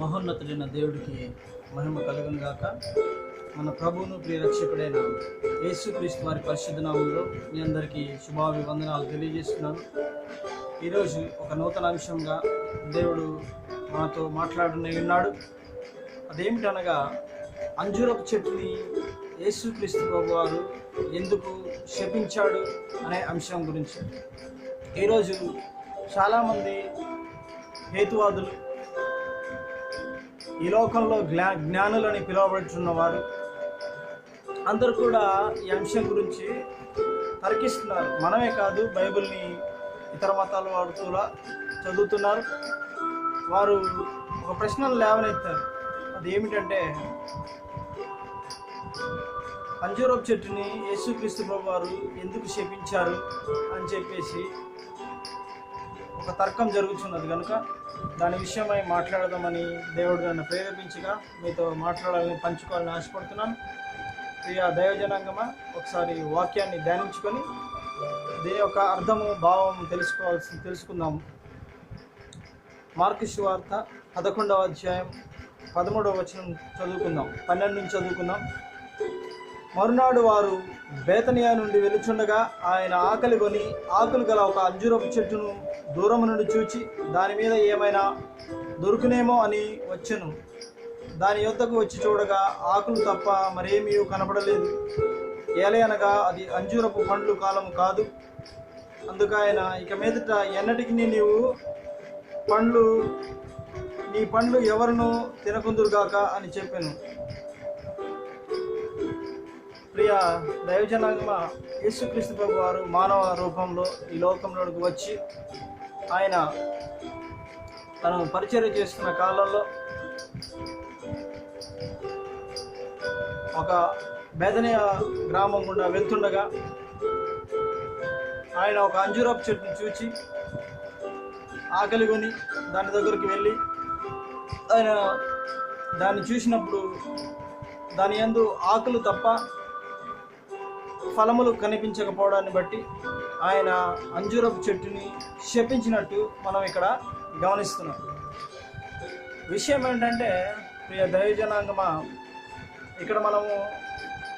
మహోన్నతుడైన దేవుడికి మహిమ కలుగును గాక. మన ప్రభువును ప్రియరక్షకుడైన యేసుక్రీస్తు వారి పరిశుద్ధ నామంలో మీ అందరికీ శుభాభివందనాలు తెలియజేస్తున్నాను. ఈరోజు ఒక నూతన అంశంగా దేవుడు మాతో మాట్లాడునే ఉన్నాడు. అదేమిటనగా అంజూరపు చెట్టుని యేసుక్రీస్తు ప్రభు వారు ఎందుకు శపించాడు అనే అంశం గురించి. ఈరోజు చాలామంది హేతువాదులు ఈ లోకంలో జ్ఞా జ్ఞానులని పిలువబడుతున్న వారు అందరూ కూడా ఈ అంశం గురించి తర్కిస్తున్నారు. మనమే కాదు బైబిల్ని ఇతర మతాల వారు కూడా చదువుతున్నారు. వారు ఒక ప్రశ్నలు లేవనెత్తారు. అది ఏమిటంటే అంజూరపు చెట్టుని యేసుక్రీస్తు వారు ఎందుకు శపించారు అని చెప్పేసి ఒక తర్కం జరుగుతున్నది కనుక దాని విషయమై మాట్లాడదామని దేవుడు నన్ను ప్రేరేపించగా మీతో మాట్లాడాలని పంచుకోవాలని ఆశపడుతున్నాను. ప్రియ దైవజనాంగమా ఒకసారి వాక్యాన్ని ధ్యానించుకొని దీని యొక్క అర్థము భావం తెలుసుకోవాల్సి తెలుసుకుందాం మార్కు వార్త పదకొండవ అధ్యాయం పదమూడవ వచనం చదువుకుందాం. పన్నెండు నుంచి చదువుకుందాం. మరునాడు వారు బేతనియా నుండి వెలుచుండగా ఆయన ఆకలి కొని ఆకులు గల ఒక అంజురపు చెట్టును దూరం నుండి చూచి దాని మీద ఏమైనా దొరుకునేమో అని వచ్చెను. దాని యొద్దకు వచ్చి చూడగా ఆకులు తప్ప మరేమీ కనపడలేదు. ఏలే అనగా అది అంజూరపు పండ్లు కాలము కాదు. అందుకు ఇక మీదట ఎన్నటికి నీవు పండ్లు నీ పండ్లు ఎవరును తినకుందురుగాక అని చెప్పాను. ప్రియ దైవజనాంగమ యేసుక్రీస్తు ప్రభు వారు మానవ రూపంలో ఈ లోకంలోకి వచ్చి ఆయన తను పరిచయం చేస్తున్న కాలంలో ఒక బేదనీయ గ్రామం గుండా వెళ్తుండగా ఆయన ఒక అంజూరపు చెట్టును చూచి ఆకలి కొని దాని దగ్గరికి వెళ్ళి ఆయన దాన్ని చూసినప్పుడు దాని ఎందు ఆకులు తప్ప ఫలములు కనిపించకపోవడాన్ని బట్టి ఆయన అంజూరపు చెట్టుని శపించినట్టు మనం ఇక్కడ గమనిస్తున్నాం. విషయం ఏంటంటే ప్రియ దైవజనాంగమా ఇక్కడ మనము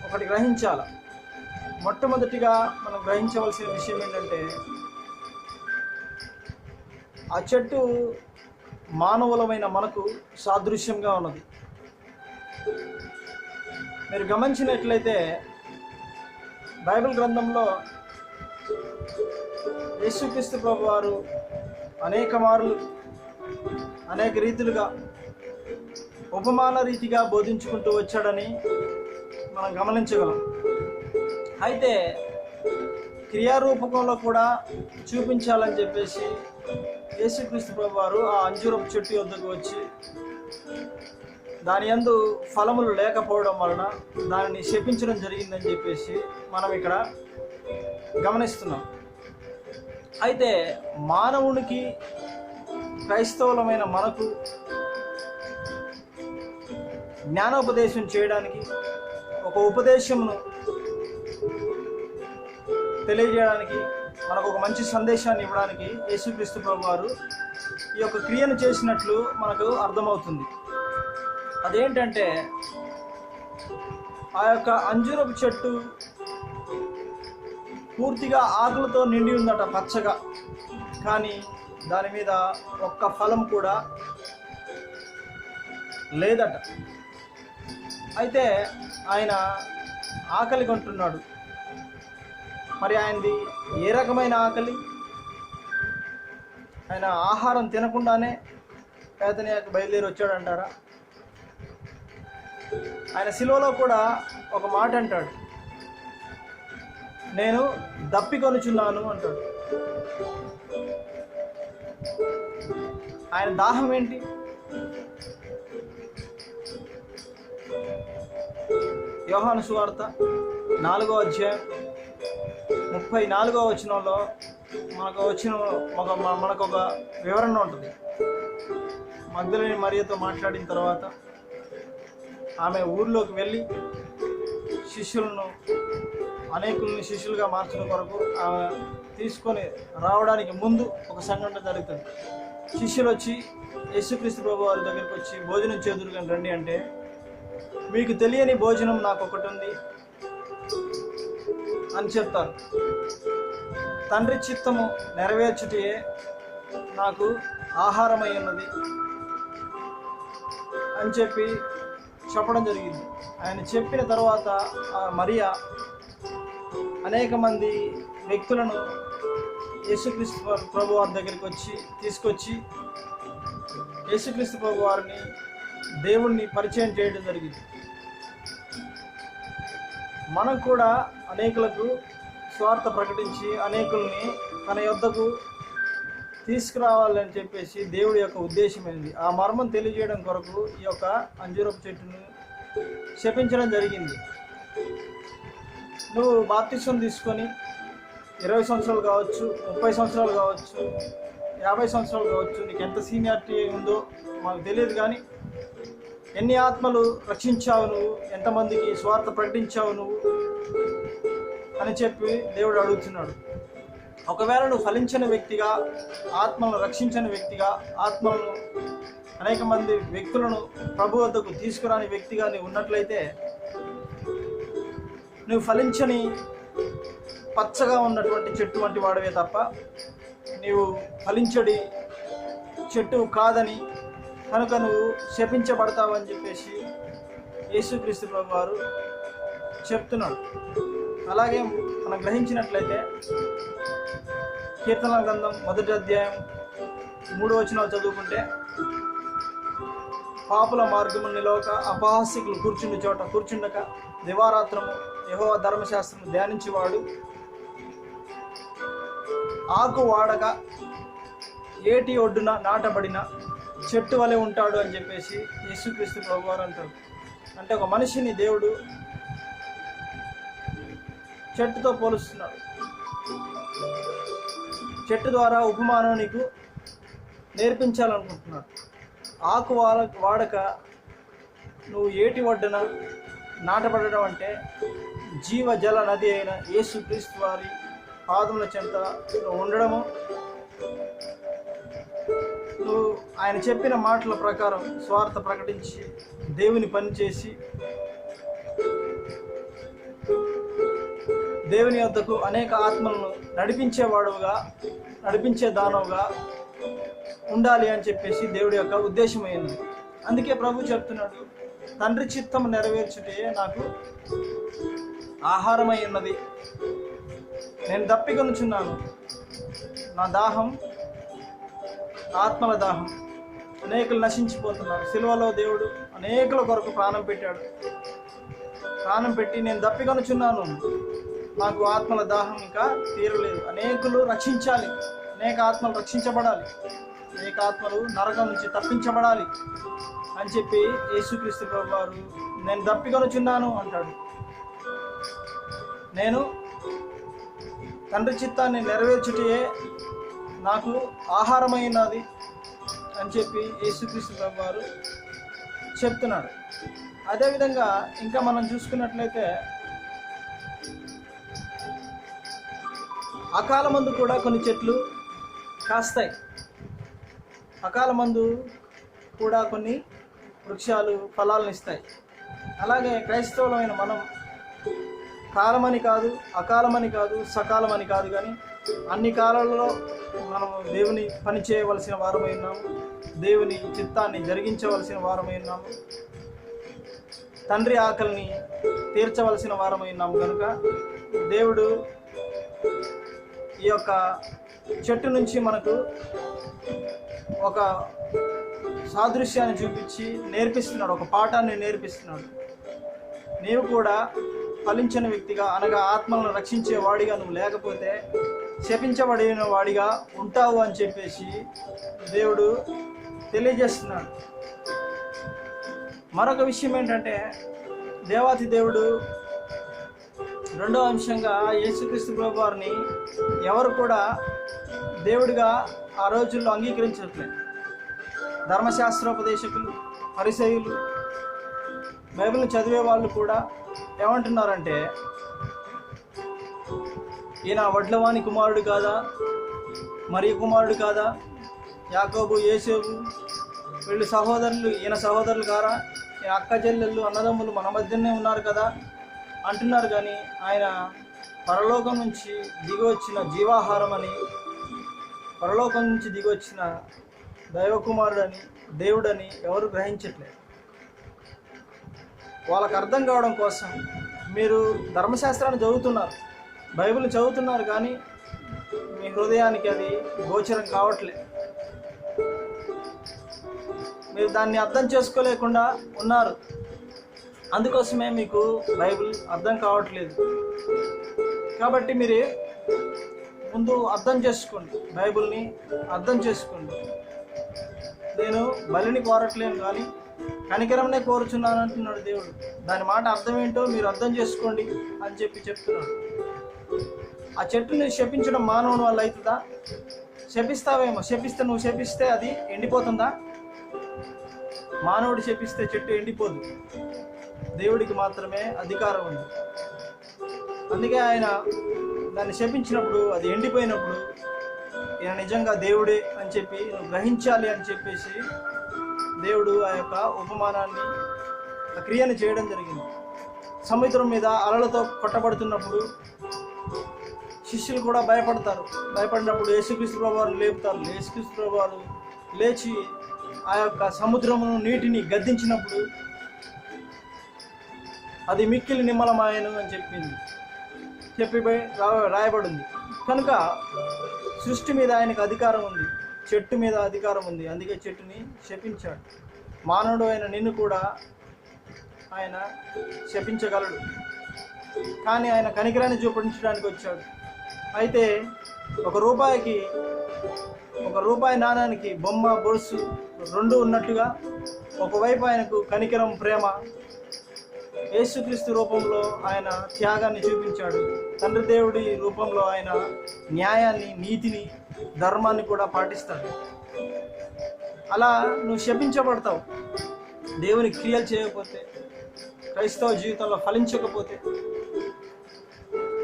ఒకటి గ్రహించాల? మొట్టమొదటిగా మనం గ్రహించవలసిన విషయం ఏంటంటే ఆ చెట్టు మానవులమైన మనకు సాదృశ్యంగా ఉన్నది. మీరు గమనించినట్లయితే బైబిల్ గ్రంథంలో యేసుక్రీస్తు ప్రభు వారు అనేక మార్లు అనేక రీతులుగా ఉపమాన రీతిగా బోధించుకుంటూ వచ్చాడని మనం గమనించగలం. అయితే క్రియారూపకంలో కూడా చూపించాలని చెప్పేసి యేసుక్రీస్తు ప్రభు వారు ఆ అంజూరపు చెట్టు వద్దకు వచ్చి దాని యందు ఫలములు లేకపోవడం వలన దానిని శపించడం జరిగిందని చెప్పేసి మనం ఇక్కడ గమనిస్తున్నాం. అయితే మానవునికి క్రైస్తవులమైన మనకు జ్ఞానోపదేశం చేయడానికి ఒక ఉపదేశమును తెలియజేయడానికి మనకు ఒక మంచి సందేశాన్ని ఇవ్వడానికి యేసుక్రీస్తు ప్రభు వారు ఈ యొక్క క్రియను చేసినట్లు మనకు అర్థమవుతుంది. అదేంటంటే ఆ యొక్క అంజూరపు చెట్టు పూర్తిగా ఆకులతో నిండి ఉందట పచ్చగా. కానీ దాని మీద ఒక్క ఫలం కూడా లేదట. అయితే ఆయన ఆకలి కొంటున్నాడు. మరి ఆయనది ఏ రకమైన ఆకలి? ఆయన ఆహారం తినకుండానే పేదనియాకు బయలుదేరి వచ్చాడంటారా? ఆయన శిలువలో కూడా ఒక మాట అంటాడు. నేను దప్పికొనుచున్నాను అంటాడు. ఆయన దాహం ఏంటి? యోహాను సువార్త నాలుగో అధ్యాయం ముప్పై నాలుగో వచనంలో మనకు వచ్చిన ఒక మనకు ఒక వివరణ ఉంటుంది. మగ్ధులని మరియతో మాట్లాడిన తర్వాత ఆమె ఊర్లోకి వెళ్ళి శిష్యులను అనేకుల్ని శిష్యులుగా మార్చడం కొరకు తీసుకొని రావడానికి ముందు ఒక సంఘటన జరుగుతుంది. శిష్యులు వచ్చి యేసుక్రీస్తు ప్రభు వారి దగ్గరికి వచ్చి భోజనం చేదురుగా రండి అంటే మీకు తెలియని భోజనం నాకు ఒకటి ఉంది అని చెప్తారు. తండ్రి చిత్తము నెరవేర్చుటే నాకు ఆహారమై ఉన్నది అని చెప్పి చెప్పడం జరిగింది. ఆయన చెప్పిన తర్వాత ఆ మరియా అనేక మంది వ్యక్తులను యేసుక్రీస్తు ప్రభు వారి దగ్గరికి వచ్చి తీసుకొచ్చి యేసుక్రీస్తు ప్రభు వారిని దేవుణ్ణి పరిచయం చేయడం జరిగింది. మనం కూడా అనేకులకు స్వార్థ ప్రకటించి అనేకుల్ని తన యొద్దకు తీసుకురావాలని చెప్పేసి దేవుడి యొక్క ఉద్దేశమైంది ఆ మర్మం తెలియజేయడం కొరకు ఈ యొక్క అంజూరపు చెట్టును శపించడం జరిగింది. నువ్వు బాప్తిష్టం తీసుకొని ఇరవై సంవత్సరాలు కావచ్చు ముప్పై సంవత్సరాలు కావచ్చు యాభై సంవత్సరాలు కావచ్చు నీకు ఎంత సీనియారిటీ ఉందో మాకు తెలియదు కానీ ఎన్ని ఆత్మలు రక్షించావు నువ్వు ఎంతమందికి స్వార్థ ప్రకటించావు నువ్వు అని చెప్పి దేవుడు అడుగుతున్నాడు. ఒకవేళ నువ్వు ఫలించిన వ్యక్తిగా ఆత్మలను రక్షించిన వ్యక్తిగా ఆత్మలను అనేక మంది వ్యక్తులను ప్రభు వద్దకు తీసుకురాని వ్యక్తిగా నీవు ఉన్నట్లయితే నువ్వు ఫలించని పచ్చగా ఉన్నటువంటి చెట్టు వంటి వాడవే తప్ప నీవు ఫలించడి చెట్టు కాదని కనుక నువ్వు శపించబడతావని చెప్పేసి యేసుక్రీస్తు ప్రభు వారు చెప్తున్నాడు. అలాగే మనం గ్రహించినట్లయితే కీర్తన గ్రంథం మొదటి అధ్యాయం మూడు వచనాలు చదువుకుంటే పాపుల మార్గము నిలవక అపహాసికులు కూర్చుండి చోట కూర్చుండక దివారాత్రము యహో ధర్మశాస్త్రం ధ్యానించేవాడు. ఆకు వాడక ఏటి ఒడ్డున నాటబడిన చెట్టు వలె ఉంటాడు అని చెప్పేసి యేసుక్రీస్తు ప్రభువారు అంటారు. అంటే ఒక మనిషిని దేవుడు చెట్టుతో పోలుస్తున్నాడు. చెట్టు ద్వారా ఉపమానం నీకు నేర్పించాలనుకుంటున్నాడు. ఆకు వాడ వాడక నువ్వు ఏటి ఒడ్డున నాటబడడం అంటే జీవ జల నది అయిన యేసు క్రీస్తు వారి పాదముల చెంత ఉండడము. నువ్వు ఆయన చెప్పిన మాటల ప్రకారం స్వార్థ ప్రకటించి దేవుని పని చేసి దేవుని వద్దకు అనేక ఆత్మలను నడిపించేవాడుగా నడిపించే దానవుగా ఉండాలి అని చెప్పేసి దేవుడి యొక్క ఉద్దేశమైంది అందుకే ప్రభు చెప్తున్నాడు తండ్రి చిత్తం నెరవేర్చుటే నాకు ఆహారమై ఉన్నది. నేను దప్పికొనుచున్నాను. నా దాహం ఆత్మల దాహం అనేకులు నశించిపోతున్నారు. సిలువలో దేవుడు అనేకుల కొరకు ప్రాణం పెట్టాడు. ప్రాణం పెట్టి నేను దప్పికొనుచున్నాను. నాకు ఆత్మల దాహం ఇంకా తీరలేదు. అనేకులు రక్షించాలి. అనేక ఆత్మలు రక్షించబడాలి. అనేక ఆత్మలు నరకం నుంచి తప్పించబడాలి అని చెప్పి యేసుక్రీస్తు ప్రభు వారు నేను దప్పికొనుచున్నాను అంటాడు. నేను తండ్రి చిత్తాన్ని నెరవేర్చుటే నాకు ఆహారమైనది అని చెప్పి యేసుక్రీస్తు వారు చెప్తున్నాడు. అదేవిధంగా ఇంకా మనం చూసుకున్నట్లయితే అకాల మందు కూడా కొన్ని చెట్లు కాస్తాయి. అకాల మందు కూడా కొన్ని వృక్షాలు ఫలాలను ఇస్తాయి. అలాగే క్రైస్తవులమైన మనం కాలమని కాదు అకాలమని కాదు సకాలమని కాదు కానీ అన్ని కాలాలలో మనము దేవుని పనిచేయవలసిన వారమై ఉన్నాము దేవుని చిత్తాన్ని జరిగించవలసిన వారమై ఉన్నాము తండ్రి ఆకలిని తీర్చవలసిన వారమై ఉన్నాము కనుక దేవుడు ఈ యొక్క చెట్టు నుంచి మనకు ఒక సాదృశ్యాన్ని చూపించి నేర్పిస్తున్నాడు ఒక పాఠాన్ని నేర్పిస్తున్నాడు. నీవు కూడా ఫలించిన వ్యక్తిగా అనగా ఆత్మలను రక్షించే వాడిగా నువ్వు లేకపోతే శపించబడిన వాడిగా ఉంటావు అని చెప్పేసి దేవుడు తెలియజేస్తున్నాడు. మరొక విషయం ఏంటంటే దేవాతి దేవుడు రెండో అంశంగా యేసుక్రీస్తు ప్రభు వారిని ఎవరు కూడా దేవుడిగా ఆ రోజుల్లో అంగీకరించట్లేదు. ధర్మశాస్త్రోపదేశకులు పరిసయులు బైబిల్ని చదివే వాళ్ళు కూడా ఏమంటున్నారంటే ఈయన వడ్లవాణి కుమారుడు కాదా? మరి కుమారుడు కాదా? యాకోబు యేసేబు వీళ్ళు సహోదరులు ఈయన సహోదరులు కారా? ఈయన అక్క చెల్లెళ్ళు అన్నదమ్ములు మన మధ్యనే ఉన్నారు కదా? అంటున్నారు కానీ ఆయన పరలోకం నుంచి దిగి వచ్చిన జీవాహారం అని పరలోకం నుంచి దిగి వచ్చిన దైవకుమారుడని దేవుడని ఎవరు గ్రహించట్లేదు. వాళ్ళకి అర్థం కావడం కోసం మీరు ధర్మశాస్త్రాన్ని చదువుతున్నారు. బైబిల్ చదువుతున్నారు కానీ మీ హృదయానికి అది గోచరం కావట్లేదు మీరు దాన్ని అర్థం చేసుకోలేకుండా ఉన్నారు. అందుకోసమే మీకు బైబిల్ అర్థం కావట్లేదు. కాబట్టి మీరు ముందు అర్థం చేసుకోండి. బైబిల్ని అర్థం చేసుకోండి. నేను బలిని కోరట్లేను కానీ కనికరంనే కోరుచున్నాను అంటున్నాడు దేవుడు. దాని మాట అర్థం ఏంటో మీరు అర్థం చేసుకోండి అని చెప్పి చెప్తున్నాడు. ఆ చెట్టుని శపించడం మానవుని వల్ల అవుతుందా? శపిస్తావేమో? శపిస్తే నువ్వు శపిస్తే అది ఎండిపోతుందా? మానవుడు శపిస్తే చెట్టు ఎండిపోదు. దేవుడికి మాత్రమే అధికారం ఉంది. అందుకే ఆయన దాన్ని శపించినప్పుడు అది ఎండిపోయినప్పుడు ఈయన నిజంగా దేవుడే అని చెప్పి నువ్వు గ్రహించాలి అని చెప్పేసి దేవుడు ఆ యొక్క ఉపమానాన్ని ఆ క్రియను చేయడం జరిగింది. సముద్రం మీద అలలతో కొట్టబడుతున్నప్పుడు శిష్యులు కూడా భయపడతారు. భయపడినప్పుడు యేసుక్రీస్తు ప్రభువారు లేపుతారు. యేసుక్రీస్తు ప్రభువారు లేచి ఆ యొక్క సముద్రమును నీటిని గద్దించినప్పుడు అది మిక్కిలి నిమ్మలమాయను అని చెప్పింది. చెప్పి రాయబడింది. కనుక సృష్టి మీద ఆయనకు అధికారం ఉంది. చెట్టు మీద అధికారం ఉంది. అందుకే చెట్టుని శపించాడు. మానవుడు అయిన నిన్ను కూడా ఆయన శపించగలడు. కానీ ఆయన కనికరాన్ని చూపించడానికి వచ్చాడు. అయితే ఒక రూపాయికి ఒక రూపాయి నాణానికి బొమ్మ బొరుసు రెండు ఉన్నట్టుగా ఒకవైపు ఆయనకు కనికరం ప్రేమ యేసుక్రీస్తు రూపంలో ఆయన త్యాగాన్ని చూపించాడు. తండ్రి దేవుడి రూపంలో ఆయన న్యాయాన్ని నీతిని ధర్మాన్ని కూడా పాటిస్తాడు. అలా నువ్వు శపించబడతావు. దేవుని క్రియలు చేయకపోతే క్రైస్తవ జీవితంలో ఫలించకపోతే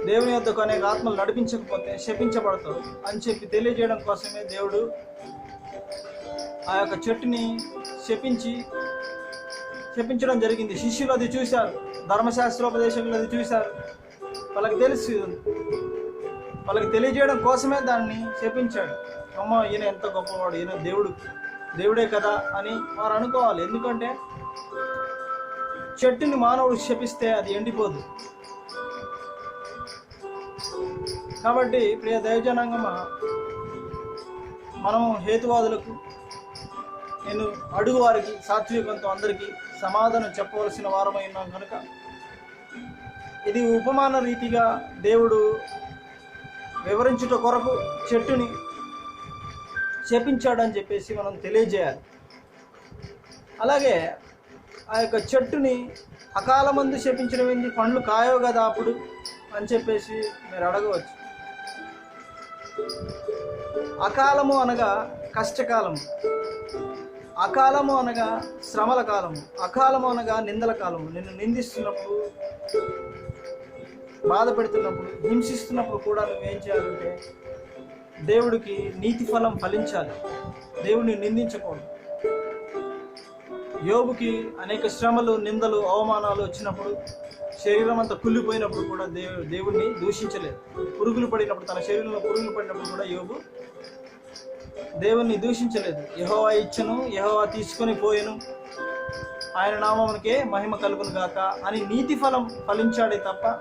దేవుని యొద్దకు అనేక ఆత్మలు నడిపించకపోతే శపించబడతావు అని చెప్పి తెలియజేయడం కోసమే దేవుడు ఆ యొక్క చెట్టుని శపించి శపించడం జరిగింది. శిష్యులు అది చూశారు. ధర్మశాస్త్రోపదేశకులు అది చూశారు. వాళ్ళకి తెలుసు వాళ్ళకి తెలియజేయడం కోసమే దాన్ని చేపించాడు. అమ్మ ఈయన ఎంత గొప్పవాడు ఈయన దేవుడు దేవుడే కదా అని వారు అనుకోవాలి. ఎందుకంటే చెట్టుని మానవుడు శపిస్తే అది ఎండిపోదు. కాబట్టి ప్రియ దైవజనాంగమ మనం హేతువాదులకు నేను అడుగు వారికి సాత్వికంతో అందరికీ సమాధానం చెప్పవలసిన వారమై ఉన్నాం కనుక ఇది ఉపమాన రీతిగా దేవుడు వివరించుట కొరకు చెట్టుని శపించాడని చెప్పేసి మనం తెలియజేయాలి. అలాగే ఆ యొక్క చెట్టుని అకాల మందు శపించడం ఏంది? పండ్లు కాయవు కదా అప్పుడు అని చెప్పేసి మీరు అడగవచ్చు. అకాలము అనగా కష్టకాలము. అకాలము అనగా శ్రమల కాలము. అకాలము అనగా నిందల కాలము. నిన్ను నిందిస్తున్నప్పుడు బాధ పెడుతున్నప్పుడు హింసిస్తున్నప్పుడు కూడా నువ్వేం చేయాలంటే దేవుడికి నీతి ఫలం ఫలించాలి. దేవుడిని నిందించకూడదు. యోగుకి అనేక శ్రమలు నిందలు అవమానాలు వచ్చినప్పుడు శరీరం అంతా కుళ్ళిపోయినప్పుడు కూడా దేవు దేవుణ్ణి దూషించలేదు. పురుగులు పడినప్పుడు తన శరీరంలో పురుగులు పడినప్పుడు కూడా యోగు దేవుణ్ణి దూషించలేదు. యహోవా ఇచ్చను యహోవా తీసుకొని పోయెను. ఆయన నామమునికే మహిమ కలుగును గాక అని నీతి ఫలం ఫలించాడే తప్ప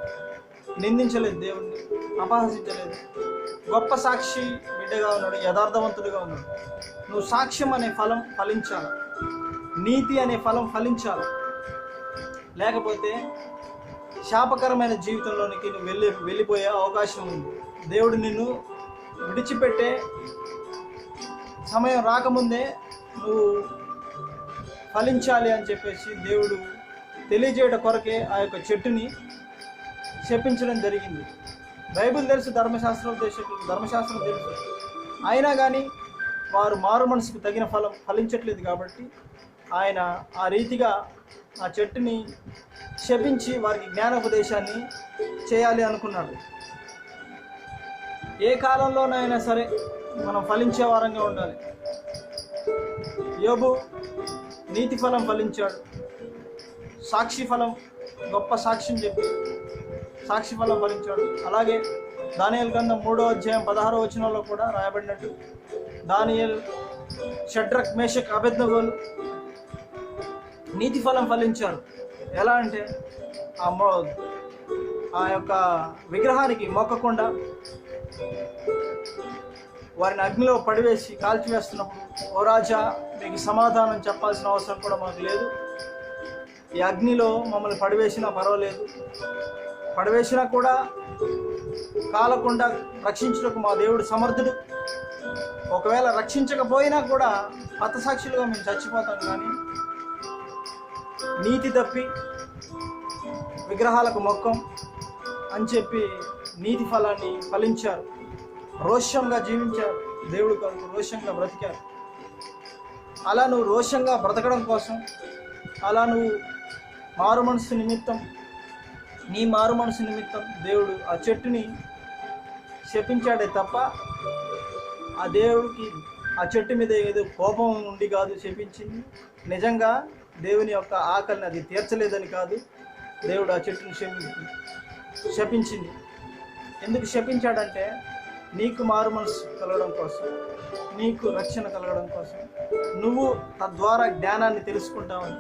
నిందించలేదు దేవుణ్ణి అపహసించలేదు. గొప్ప సాక్షి బిడ్డగా ఉన్నాడు యథార్థవంతుడిగా ఉన్నాడు. నువ్వు సాక్ష్యం అనే ఫలం ఫలించాలి. నీతి అనే ఫలం ఫలించాలి. లేకపోతే శాపకరమైన జీవితంలోనికి నువ్వు వెళ్ళి వెళ్ళిపోయే అవకాశం ఉంది. దేవుడు నిన్ను విడిచిపెట్టే సమయం రాకముందే నువ్వు ఫలించాలి అని చెప్పేసి దేవుడు తెలియజేయడం కొరకే ఆ యొక్క చెట్టుని చెప్పించడం జరిగింది. బైబిల్ తెలుసు ధర్మశాస్త్రం దేశకులు ధర్మశాస్త్రం తెలుసు. అయినా కానీ వారు మారు మనసుకు తగిన ఫలం ఫలించట్లేదు కాబట్టి ఆయన ఆ రీతిగా ఆ చెట్టుని శపించి వారికి జ్ఞానోపదేశాన్ని చేయాలి అనుకున్నాడు. ఏ కాలంలోనైనా సరే మనం ఫలించే వారంగా ఉండాలి. యోబు నీతి ఫలం ఫలించాడు. సాక్షి ఫలం గొప్ప సాక్ష్యం చెప్పి సాక్షి ఫలం ఫలించాడు అలాగే దానియల్ గంధం మూడో అధ్యాయం పదహారో వచనంలో కూడా రాయబడినట్టు. దానియల్ షడ్రక్ మేషక్ అభెజ్ఞగోలు నీతి ఫలం ఫలించారు. ఎలా అంటే ఆ మో ఆ యొక్క విగ్రహానికి మొక్కకుండా వారిని అగ్నిలో పడివేసి కాల్చివేస్తున్నప్పుడు ఓ రాజా మీకు సమాధానం చెప్పాల్సిన అవసరం కూడా మాకు లేదు. ఈ అగ్నిలో మమ్మల్ని పడివేసినా పర్వాలేదు. పడవేసినా కూడా కాలకుండా రక్షించుటకు మా దేవుడు సమర్థుడు. ఒకవేళ రక్షించకపోయినా కూడా హతసాక్షులుగా మేము చచ్చిపోతాం కానీ నీతి తప్పి విగ్రహాలకు మొక్కం అని చెప్పి నీతి ఫలాన్ని ఫలించారు. రోషంగా జీవించారు. దేవుడు కొరకు రోషంగా బ్రతికారు. అలా నువ్వు రోషంగా బ్రతకడం కోసం అలా నువ్వు మారు మనసు నిమిత్తం నీ మారు మనసు నిమిత్తం దేవుడు ఆ చెట్టుని శపించాడే తప్ప ఆ దేవుడికి ఆ చెట్టు మీద ఏదో కోపం ఉండి కాదు శపించింది. నిజంగా దేవుని యొక్క ఆకలిని అది తీర్చలేదని కాదు. దేవుడు ఆ చెట్టుని శపించింది శపించింది. ఎందుకు శపించాడంటే నీకు మారు మనసు కలగడం కోసం నీకు రక్షణ కలగడం కోసం. నువ్వు తద్వారా జ్ఞానాన్ని తెలుసుకుంటావని.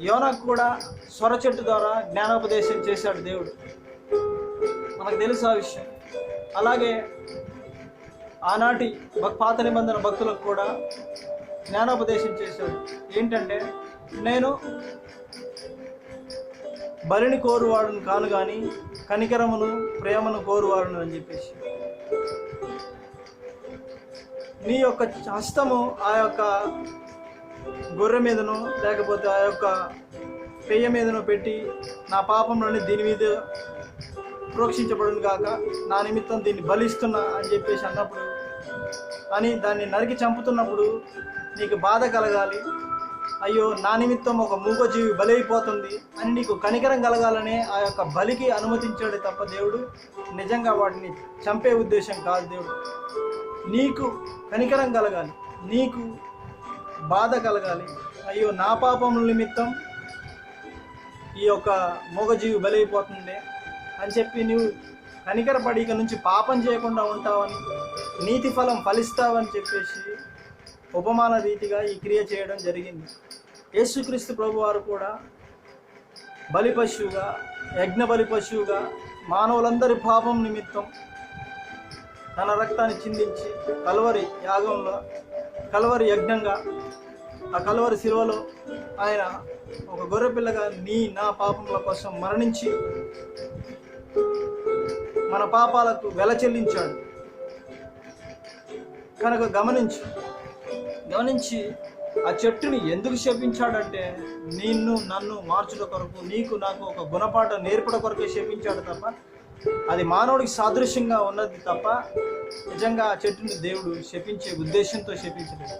యోనకు కూడా స్వర చెట్టు ద్వారా జ్ఞానోపదేశం చేశాడు దేవుడు. మనకు తెలుసు ఆ విషయం. అలాగే ఆనాటి భక్- పాత నిబంధన భక్తులకు కూడా జ్ఞానోపదేశం చేశాడు. ఏంటంటే నేను బలిని కోరువాడును కాను కానీ కనికరమును ప్రేమను కోరువాడును అని చెప్పేసి. నీ యొక్క హస్తము ఆ యొక్క గొర్రె మీదను లేకపోతే ఆ యొక్క పెయ్య మీదను పెట్టి నా పాపంలోని దీని మీద ప్రోక్షించబడును కాక నా నిమిత్తం దీన్ని బలిస్తున్నా అని చెప్పేసి అన్నప్పుడు అని దాన్ని నరికి చంపుతున్నప్పుడు నీకు బాధ కలగాలి. అయ్యో నా నిమిత్తం ఒక మూగజీవి బలైపోతుంది. అని నీకు కనికరం కలగాలనే ఆ యొక్క బలికి అనుమతించాడు తప్ప దేవుడు నిజంగా వాటిని చంపే ఉద్దేశం కాదు దేవుడు. నీకు కనికరం కలగాలి. నీకు బాధ కలగాలి. అయ్యో నా పాపముల నిమిత్తం ఈ యొక్క మూగజీవి బలైపోతుంది అని చెప్పి నువ్వు కనికరపడి ఇక నుంచి పాపం చేయకుండా ఉంటావని నీతి ఫలం ఫలిస్తావని చెప్పేసి ఉపమాన రీతిగా ఈ క్రియ చేయడం జరిగింది. యేసుక్రీస్తు ప్రభు వారు కూడా బలి పశువుగా యజ్ఞ బలి పశువుగా మానవులందరి పాపం నిమిత్తం తన రక్తాన్ని చిందించి కలవరి యాగంలో కలవరి యజ్ఞంగా ఆ కలవరి శిలువలో ఆయన ఒక గొర్రెపిల్లగా నీ నా పాపముల కోసం మరణించి మన పాపాలకు వెల చెల్లించాడు. కనుక గమనించు గమనించి ఆ చెట్టుని ఎందుకు శపించాడంటే నిన్ను నన్ను మార్చుట కొరకు నీకు నాకు ఒక గుణపాఠ నేర్పడ కొరకే శపించాడు తప్ప అది మానవుడికి సాదృశ్యంగా ఉన్నది తప్ప నిజంగా ఆ చెట్టుని దేవుడు శపించే ఉద్దేశంతో శపించలేదు.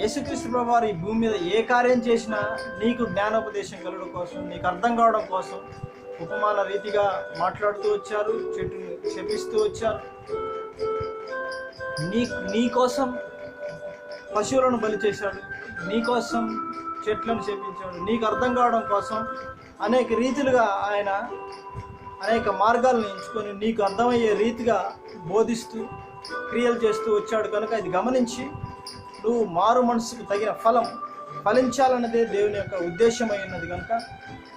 యేసుక్రీస్తు ప్రభువారు ఈ భూమి మీద ఏ కార్యం చేసినా నీకు జ్ఞానోపదేశం కలగడం కోసం నీకు అర్థం కావడం కోసం ఉపమాన రీతిగా మాట్లాడుతూ వచ్చారు చెట్టుని శపిస్తూ వచ్చారు. నీ నీ కోసం పశువులను బలి చేశాడు నీ కోసం చెట్లను శపించాడు నీకు అర్థం కావడం కోసం అనేక రీతిలుగా ఆయన అనేక మార్గాలను ఎంచుకొని నీకు అర్థమయ్యే రీతిగా బోధిస్తూ క్రియలు చేస్తూ వచ్చాడు కనుక ఇది గమనించి నువ్వు మారు మనసుకు తగిన ఫలం ఫలించాలన్నదే దేవుని యొక్క ఉద్దేశమై ఉన్నది కనుక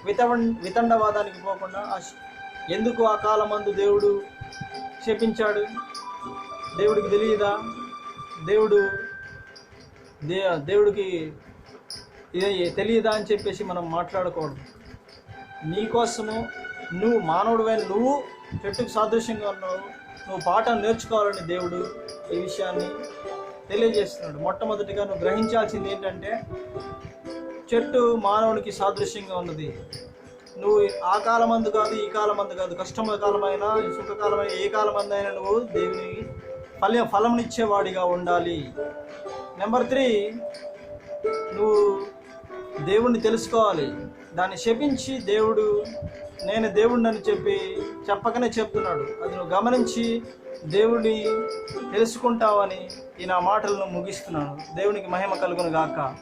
వితవ వితండవాదానికి పోకుండా ఎందుకు ఆ కాలమందు దేవుడు శపించాడు? దేవుడికి తెలియదా? దేవుడు దే దేవుడికి ఇది తెలియదా అని చెప్పేసి మనం మాట్లాడకూడదు. నీకోసము నువ్వు మానవుడివైన నువ్వు చెట్టుకు సాదృశ్యంగా ఉన్నావు. నువ్వు పాఠం నేర్చుకోవాలని దేవుడు ఈ విషయాన్ని తెలియజేస్తున్నాడు. మొట్టమొదటిగా నువ్వు గ్రహించాల్సింది ఏంటంటే చెట్టు మానవునికి సాదృశ్యంగా ఉన్నది. నువ్వు ఆ కాలమందు కాదు ఈ కాలమందు కాదు కష్టమ కాలమైనా సుఖకాలమైన ఏ కాలమందైనా నువ్వు దేవుని ఫల ఫలంనిచ్చేవాడిగా ఉండాలి. నెంబర్ త్రీ నువ్వు దేవుణ్ణి తెలుసుకోవాలి. దాన్ని శపించి దేవుడు నేను దేవుడిని చెప్పి చెప్పకనే చెప్తున్నాడు. అది నువ్వు గమనించి దేవుడిని తెలుసుకుంటావని ఈ నా మాటలను ముగిస్తున్నాను. దేవునికి మహిమ కలుగును గాక.